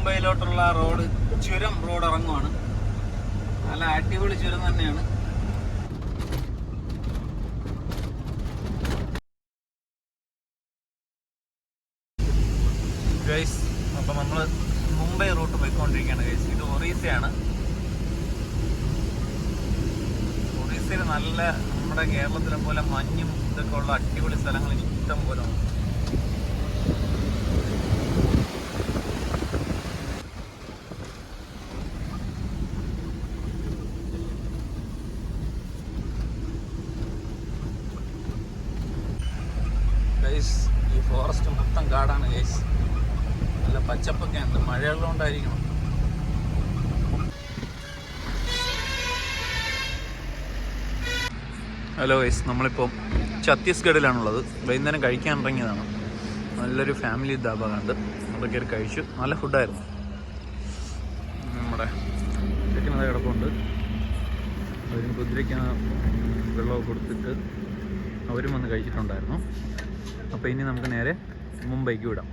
മുംബൈയിലോട്ടുള്ള road ചുരം road ഇറങ്ങുവാണ്. നല്ല അടിപൊളി ചുരം തന്നെയാണ്. അപ്പം നമ്മൾ മുംബൈ റൂട്ട് പോയിക്കൊണ്ടിരിക്കുകയാണ് ഗൈസ് ഇത് ഒറീസയാണ്. ഒറീസയിൽ നല്ല നമ്മുടെ കേരളത്തിലെ പോലെ മഞ്ഞും ഇതൊക്കെ ഉള്ള അടിപൊളി സ്ഥലങ്ങൾ ഇഷ്ടം പോലെ ഉണ്ട്. ഗൈസ് ഈ ഫോറസ്റ്റ് മൊത്തം കാടാണ് ഗൈസ് നല്ല പച്ചപ്പൊക്കെ ഉണ്ട്. മഴയുള്ളതുകൊണ്ടായിരിക്കണം ഹലോ ഗൈസ് നമ്മളിപ്പോൾ ഛത്തീസ്ഗഡിലാണുള്ളത്. വൈകുന്നേരം കഴിക്കാൻ ഇറങ്ങിയതാണ്. നല്ലൊരു ഫാമിലി ധാബ കണ്ട് അവിടെ കയറി കഴിച്ചു. നല്ല ഫുഡായിരുന്നു നമ്മുടെ ചിക്കനത് കിടപ്പുണ്ട്. അതിന് കുതിരയ്ക്ക് വെള്ളമൊക്കെ കൊടുത്തിട്ട് അവരും വന്ന് കഴിച്ചിട്ടുണ്ടായിരുന്നു. അപ്പോൾ ഇനി നമുക്ക് നേരെ മുംബൈക്ക് വിടാം.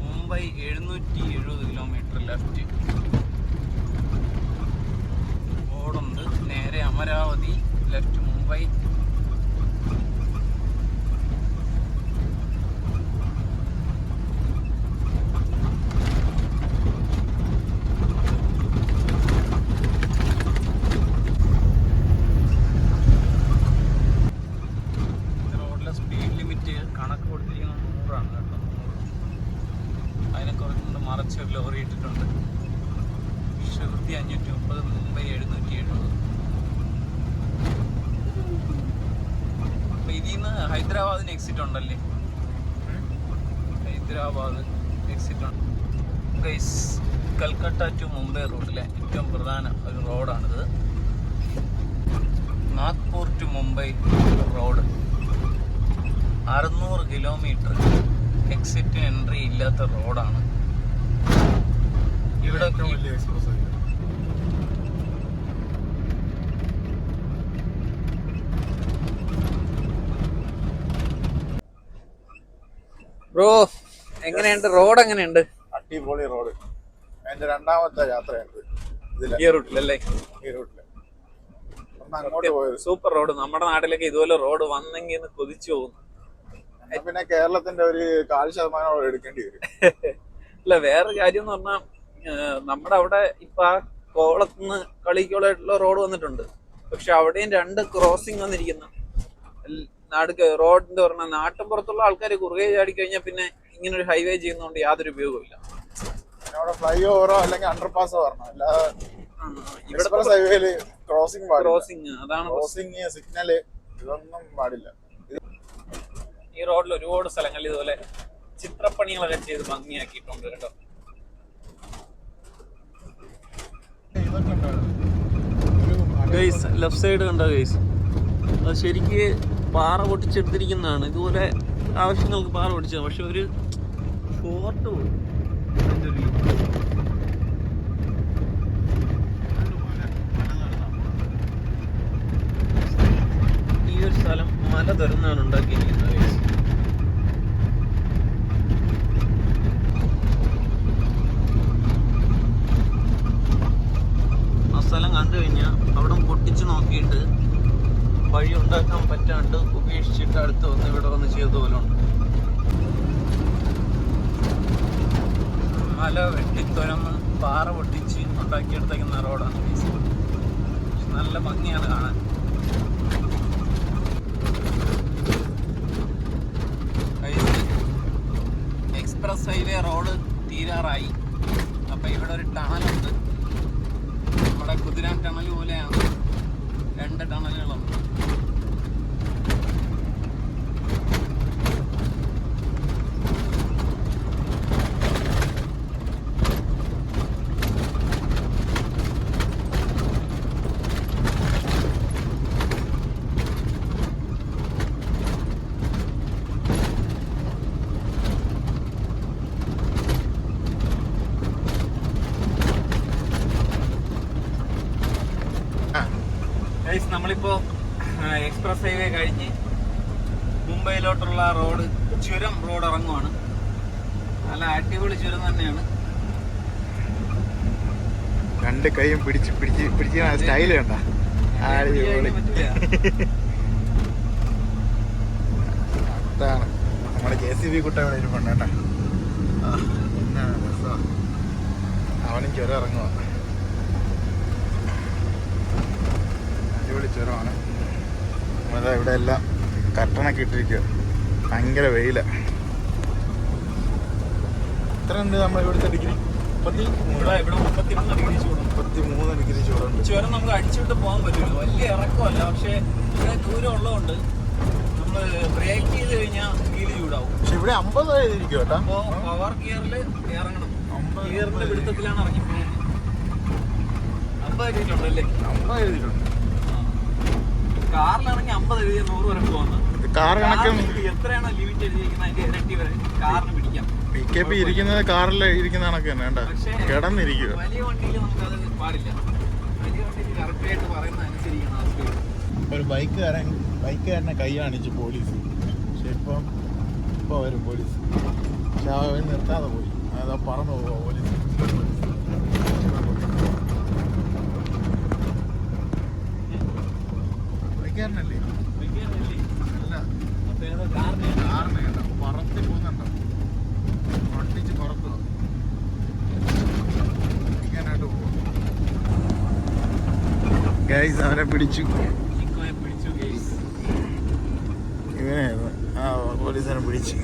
മുംബൈ എഴുന്നൂറ്റി എഴുപത് കിലോമീറ്റർ ലെഫ്റ്റ് ഓടുന്നത് നേരെ അമരാവതി ലെഫ്റ്റ് മുംബൈ റോഡിലെ സ്പീഡ് ലിമിറ്റ് കണക്ക് കൊടുത്തിരിക്കുന്നത് നൂറാണ് കേട്ടോ നൂറ് അതിനെ കുറച്ചുകൊണ്ട് മറച്ച് ലോറി ഷിർദി അഞ്ഞൂറ്റി മുപ്പത് മുംബൈ എഴുന്നൂറ്റി എഴുപത് അപ്പൊ ഇതിൽ നിന്ന് ഹൈദരാബാദിന് എക്സിറ്റ് ഉണ്ടല്ലേ? ഹൈദരാബാദ് എക്സിറ്റ് ഉണ്ട്. ഗൈസ് കൽക്കട്ട ടു മുംബൈ റോഡിലെ ഏറ്റവും പ്രധാന ഒരു റോഡാണിത് നാഗ്പൂർ ടു മുംബൈ റോഡ് അറുന്നൂറ് കിലോമീറ്റർ എക്സിറ്റ് എൻട്രി ഇല്ലാത്ത റോഡാണ് വലിയ ബ്രോ എങ്ങനെയുണ്ട്? റോഡ് എങ്ങനെയുണ്ട്? അടിപൊളി റോഡ്. എന്റെ രണ്ടാമത്തെ യാത്രയുണ്ട് ഇതിലെ. ഈ റൂട്ടിലല്ലേ ഈ റൂട്ടിൽ. Super road. നമ്മുടെ നാട്ടിലേക്ക് ഇതുപോലെ റോഡ് വന്നെങ്കിൽ കൊതിച്ചു പോകുന്നു പിന്നെ കേരളത്തിന്റെ ഒരു കാൽ ശതമാനം എടുക്കേണ്ടി വരും. അല്ല വേറെ കാര്യം എന്ന് പറഞ്ഞാൽ നമ്മുടെ അവിടെ ഇപ്പൊ ആ കോളത്തുനിന്ന് കളിക്കോളായിട്ടുള്ള റോഡ് വന്നിട്ടുണ്ട്. പക്ഷെ അവിടെയും രണ്ട് ക്രോസിംഗ് വന്നിരിക്കുന്നു. നാട് നാടുക്ക് റോഡിന്റെ പറഞ്ഞ നാട്ടിൻപുറത്തുള്ള ആൾക്കാർ കുറുകെ ചാടി കഴിഞ്ഞാൽ പിന്നെ ഇങ്ങനെ ഒരു ഹൈവേ ചെയ്യുന്നതുകൊണ്ട് യാതൊരു ഉപയോഗമില്ല അവിടെ ഫ്ലൈ ഓവറോ അല്ലെങ്കിൽ അണ്ടർപാസോ വരണം അല്ലാതെ എക്സ്പ്രസ് ഹൈവേയിൽ ക്രോസിംഗ് ക്രോസിംഗ് അതാണ് ക്രോസിംഗ് സിഗ്നൽ ഇതൊന്നും പാടില്ല. ഈ റോഡിൽ ഒരുപാട് സ്ഥലങ്ങളിൽ ഇതുപോലെ ചിത്രപ്പണികളൊക്കെ ചെയ്ത് ഭംഗിയാക്കിയിട്ടുണ്ട് കേട്ടോ. ഗൈസ് ലെഫ്റ്റ് സൈഡ് കണ്ടോ ഗൈസ് അത് ശരിക്ക് പാറ പൊട്ടിച്ചെടുത്തിരിക്കുന്നതാണ്. ഇതുപോലെ ആവശ്യങ്ങൾക്ക് പാറ പൊട്ടിച്ചത് പക്ഷെ ഒരു ഫോർട്ട് പോയി ഈ ഒരു സ്ഥലം മല തുരന്നാണ് ഉണ്ടാക്കിയിരിക്കുന്നത് guys. ആ സ്ഥലം കണ്ടു കഴിഞ്ഞാൽ അവിടെ പൊട്ടിച്ച് നോക്കിയിട്ട് വഴി ഉണ്ടാക്കാൻ പറ്റാണ്ട് ഉപേക്ഷിച്ചിട്ട് അടുത്ത് വന്ന് ഇവിടെ വന്ന് ചെയ്ത പോലെ ഉണ്ട്. മല വെട്ടിത്തുരന്ന് പാറ പൊട്ടിച്ച് ഉണ്ടാക്കിയെടുത്തേക്കുന്ന റോഡാണ് നല്ല ഭംഗിയാണ് കാണാൻ. എക്സ്പ്രസ് ഹൈവേ റോഡ് തീരാറായി. അപ്പൊ ഇവിടെ ഒരു ടണലുണ്ട് നമ്മുടെ കുതിരാൻ ടണൽ പോലെയാണ്. രണ്ട് ടണലുകളുണ്ട് ഗൈസ് നമ്മളിപ്പോ എക്സ്പ്രസ് ഹൈവേ കഴിഞ്ഞ് മുംബൈയിലോട്ടുള്ള റോഡ് ചുരം റോഡ് ഇറങ്ങുവാണ്. നല്ല അടിപൊളി ചുരം തന്നെയാണ്. രണ്ട് കൈയും പിടിച്ച് പിടിച്ച് പിടിച്ച് സ്റ്റൈൽ കണ്ട. അതാണ്. നമ്മുടെ ജെ സി ബി കുട്ട ഇവിടെ ഇരിപ്പുണ്ട് കേട്ടോ. അവനും ചുരം ഇറങ്ങുക ഇവിടെ എല്ലാം കട്ടണൊക്കെ ഇട്ടിരിക്കുക ഭയങ്കര വെയില. എത്ര ഉണ്ട് നമ്മൾ ഇവിടുത്തെ ഡിഗ്രി. മുപ്പത്തിമൂന്ന് ഡിഗ്രി ചൂടുണ്ട്. ചുരം നമുക്ക് അടിച്ചിട്ട് പോകാൻ പറ്റില്ല. വലിയ ഇറക്കമല്ല. പക്ഷേ ഇവിടെ ദൂരം ഉള്ളതുകൊണ്ട് നമ്മൾ ബ്രേക്ക് ചെയ്ത് കഴിഞ്ഞാൽ വീൽ ചൂടാവും. പക്ഷെ ഇവിടെ അമ്പത് എഴുതിയിരിക്കും കേട്ടോ. അപ്പോൾ പവർ ഗിയറിൽ ഇറങ്ങണം. അമ്പത് ഗിയറിന്റെ പിടുത്തത്തിലാണ് ഇറങ്ങി അമ്പത് എഴുതിയിട്ടുണ്ട് അല്ലേ? അമ്പത് എഴുതിയിട്ടുണ്ട് കാറിലാണെങ്കിൽ അമ്പത് എഴുതിയ നൂറ് വരെ പോകുന്നത് കാർ കണക്കും എത്രയാണോ ലിമിറ്റ് എഴുതിയിരിക്കുന്നത് അതിന്റെ ഇരട്ടി വരെ. കാറിന് പിടിക്കാം. പി കെ പി ഇരിക്കുന്നത് കാറിൽ ഇരിക്കുന്ന കണക്ക് തന്നെ വേണ്ട കിടന്നിരിക്കുക. വലിയ വണ്ടിയിൽ നമുക്കത് പാടില്ല. വലിയ വണ്ടിയിൽ കറക്റ്റായിട്ട് പറയുന്ന അനുസരിക്കണം ആ സ്പീഡ് ഒരു ബൈക്കുകാരൻ ബൈക്കുകാരനെ കൈ കാണിച്ചു പോലീസ്. പക്ഷെ ഇപ്പം ഇപ്പോൾ വരും പോലീസ്. പക്ഷെ അവൻ നിർത്താതെ പോയി. അതാ പറന്നു പോവാ പോലീസ് ബൈക്കുകാരനല്ലേ അല്ല അപ്പൊ ഏതോ കാറിന് കാറിനെ കേട്ടോ പറത്തി പോകുന്നുണ്ടോ പൊട്ടിച്ച് പുറത്തു പിടിക്കാനായിട്ട് പോകും ഗൈസ് അവനെ പിടിച്ചു. ഇവനെ ആ പോലീസിനെ പിടിച്ചു.